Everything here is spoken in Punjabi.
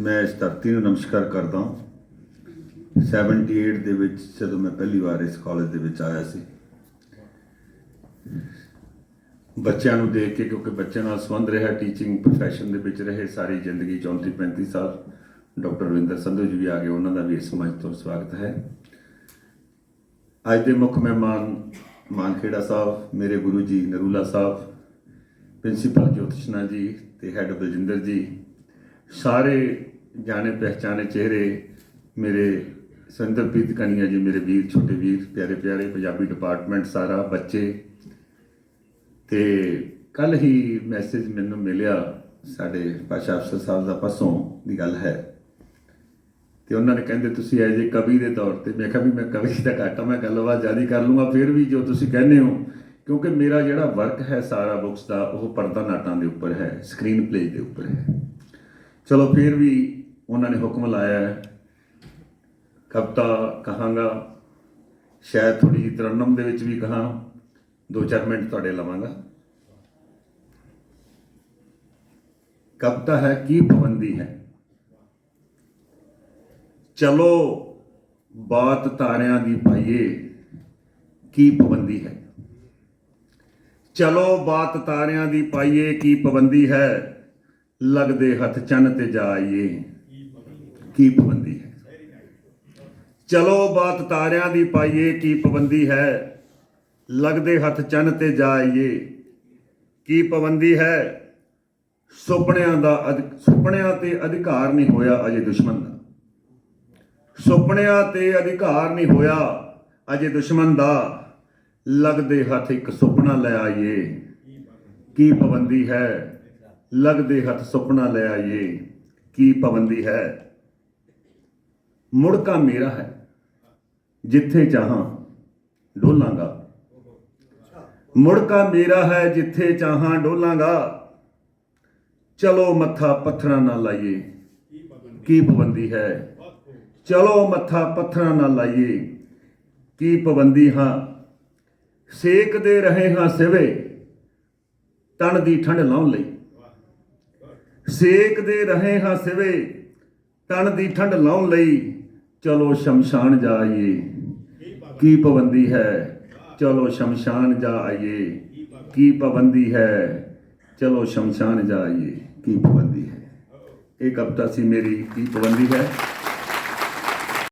ਮੈਂ ਇਸ ਧਰਤੀ ਨੂੰ ਨਮਸਕਾਰ ਕਰਦਾ ਹਾਂ। 78 ਦੇ ਵਿੱਚ ਜਦੋਂ ਮੈਂ ਪਹਿਲੀ ਵਾਰ ਇਸ ਕਾਲਜ ਦੇ ਵਿੱਚ ਆਇਆ ਸੀ, ਬੱਚਿਆਂ ਨੂੰ ਦੇਖ ਕੇ, ਕਿਉਂਕਿ ਬੱਚਿਆਂ ਨਾਲ ਸੰਬੰਧ ਰਿਹਾ ਟੀਚਿੰਗ ਪ੍ਰੋਫੈਸ਼ਨ ਦੇ ਵਿੱਚ ਰਹੇ, ਸਾਰੀ ਜ਼ਿੰਦਗੀ 34 35 ਸਾਲ ਡਾਕਟਰ ਰਵਿੰਦਰ ਸੰਧੂ ਜੀ ਵੀ ਆ ਗਏ, ਉਹਨਾਂ ਦਾ ਵੀ ਇਸ ਮੰਚ ਤੋਂ ਸਵਾਗਤ ਹੈ। ਅੱਜ ਦੇ ਮੁੱਖ ਮਹਿਮਾਨ ਮਾਨਖੇੜਾ ਸਾਹਿਬ, ਮੇਰੇ ਗੁਰੂ ਜੀ ਨਰੂਲਾ ਸਾਹਿਬ, ਪ੍ਰਿੰਸੀਪਲ ਜੋਤਿਸ਼ਨਾ ਜੀ ਤੇ ਹੈੱਡ ਬਲਜਿੰਦਰ ਜੀ ਸਾਰੇ ਜਾਣੇ ਪਹਿਚਾਨੇ ਚਿਹਰੇ ਮੇਰੇ ਸੰਦਰਪ੍ਰੀਤ ਕਨੀਆ ਜੀ, ਮੇਰੇ ਵੀਰ, ਛੋਟੇ ਵੀਰ, ਪਿਆਰੇ ਪਿਆਰੇ, ਪੰਜਾਬੀ ਡਿਪਾਰਟਮੈਂਟ ਸਾਰਾ, ਬੱਚੇ। ਤੇ ਕੱਲ ਹੀ ਮੈਸੇਜ ਮੈਨੂੰ ਮਿਲਿਆ ਸਾਡੇ ਪਾਸ਼ਾ ਅਫਸਰ ਸਾਹਿਬ ਦਾ ਪਰਸੋਂ ਦੀ ਗੱਲ ਹੈ। ਤੇ ਉਹਨਾਂ ਨੇ ਕਹਿੰਦੇ, ਤੁਸੀਂ ਐਜ ਏ ਕਵੀ ਦੇ ਤੌਰ ਤੇ, ਮੈਂ ਕਿਹਾ ਵੀ ਮੈਂ ਕਵੀ ਦਾ ਘੱਟ ਮੈਂ ਗੱਲਬਾਤ ਜ਼ਿਆਦਾ ਕਰ ਲੂੰਗਾ, ਫਿਰ ਵੀ ਜੋ ਤੁਸੀਂ ਕਹਿੰਦੇ ਹੋ, ਕਿਉਂਕਿ ਮੇਰਾ ਜਿਹੜਾ ਵਰਕ ਹੈ ਸਾਰਾ ਬੁక్స్ ਦਾ, ਉਹ ਪਰਦਾ ਨਾਟਾਂ ਦੇ ਉੱਪਰ ਹੈ ਸਕਰੀਨ ਪਲੇ ਦੇ ਉੱਪਰ ਹੈ। ਚਲੋ ਫਿਰ ਵੀ ਉਹਨਾਂ ਨੇ ਹੁਕਮ ਲਾਇਆ ਹੈ। ਕਵਿਤਾ ਕਹਾਂਗਾ, ਸ਼ਾਇਦ ਥੋੜੀ ਜਿਹੀ ਤਰਨਮ ਦੇ ਵਿੱਚ ਵੀ ਕਹਾਂ ਦੋ ਚਾਰ ਮਿੰਟ ਤੁਹਾਡੇ ਲਵਾਂਗਾ। ਕਵਿਤਾ ਹੈ, ਕੀ ਪਾਬੰਦੀ ਹੈ? ਚਲੋ ਬਾਤ ਤਾਰਿਆਂ ਦੀ ਪਾਈਏ, ਕੀ ਪਾਬੰਦੀ ਹੈ? ਚਲੋ ਬਾਤ ਤਾਰਿਆਂ ਦੀ ਪਾਈਏ, ਕੀ ਪਾਬੰਦੀ ਹੈ? ਲੱਗਦੇ ਹੱਥ ਚੰਨ ਤੇ ਜਾਈਏ। ਕੀ ਪਾਬੰਦੀ ਹੈ? ਚਲੋ ਬਾਤ ਤਾਰਿਆਂ ਦੀ ਪਾਈਏ, ਕੀ ਪਾਬੰਦੀ ਹੈ? ਲੱਗਦੇ ਹੱਥ ਚੰਨ ਤੇ ਜਾਈਏ। ਕੀ ਪਾਬੰਦੀ ਹੈ? ਸੁਪਨਿਆਂ ਦਾ ਅਧ- ਸੁਪਨਿਆਂ ਤੇ ਅਧਿਕਾਰ ਨਹੀਂ ਹੋਇਆ ਅਜੇ ਦੁਸ਼ਮਣ ਦਾ। ਸੁਪਨਿਆਂ ਤੇ ਅਧਿਕਾਰ ਨਹੀਂ ਹੋਇਆ ਅਜੇ ਦੁਸ਼ਮਣ ਦਾ। ਲੱਗਦੇ ਹੱਥ ਇੱਕ ਸੁਪਨਾ ਲੈ ਆਈਏ। ਕੀ ਪਾਬੰਦੀ ਹੈ? ਲੱਗਦੇ ਹੱਥ ਸੁਪਨਾ ਲੈ ਆਈਏ, ਕੀ ਪਾਬੰਦੀ ਹੈ? ਮੁੜਕਾ ਮੇਰਾ ਹੈ, ਜਿੱਥੇ ਚਾਹਾਂ ਡੋਲਾਂਗਾ। ਮੁੜਕਾ ਮੇਰਾ ਹੈ, ਜਿੱਥੇ ਚਾਹਾਂ ਡੋਲਾਂਗਾ। ਚਲੋ ਮੱਥਾ ਪੱਥਰਾਂ ਨਾਲ ਲਾਈਏ, ਕੀ ਪਾਬੰਦੀ ਹੈ? ਚਲੋ ਮੱਥਾ ਪੱਥਰਾਂ ਨਾਲ ਲਾਈਏ, ਕੀ ਪਾਬੰਦੀ ਹਾਂ? ਸੇਕਦੇ ਰਹੇ ਹਾਂ ਸਿਵੇ, ਤਣ ਦੀ ਠੰਡ ਲਾਉਣ ਲਈ। ਸੇਕਦੇ ਰਹੇ ਹਾਂ ਸਿਵੇ ਤਣ ਦੀ ਠੰਡ ਲਾਉਣ ਲਈ ਚਲੋ ਸ਼ਮਸ਼ਾਨ ਜਾ ਆਈਏ ਕੀ ਪਾਬੰਦੀ ਹੈ? ਚਲੋ ਸ਼ਮਸ਼ਾਨ ਜਾ ਆਈਏ ਕੀ ਪਾਬੰਦੀ ਹੈ? ਚਲੋ ਸ਼ਮਸ਼ਾਨ ਜਾ ਆਈਏ ਕੀ ਪਾਬੰਦੀ ਹੈ? ਇਹ ਕਵਿਤਾ ਸੀ ਮੇਰੀ, ਕੀ ਪਾਬੰਦੀ ਹੈ?